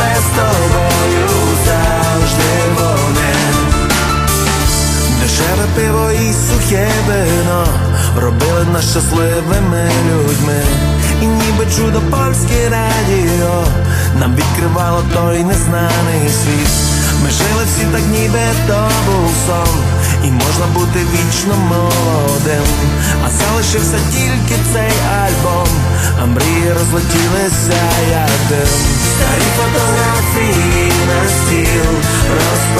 Добре з тобою завжди вони. Дешеве пиво і сухе вино робили нас щасливими людьми. І ніби чудо польське радіо нам відкривало той незнаний світ. Ми жили всі так, ніби то був сон, і можна бути вічно молодим. А залишився тільки цей альбом, а мрії розлетілися як дим. Старі фотографії на стіл розкладив.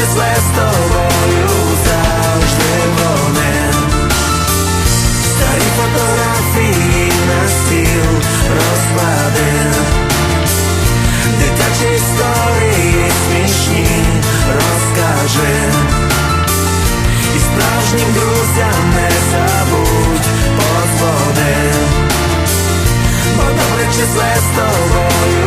Числе з тобою завжди вогнем Старі фотографії на стіл розклади. Дитячі історії смішні розкажи. І справжнім друзям не забудь подзвони. Бо добре числе з тобою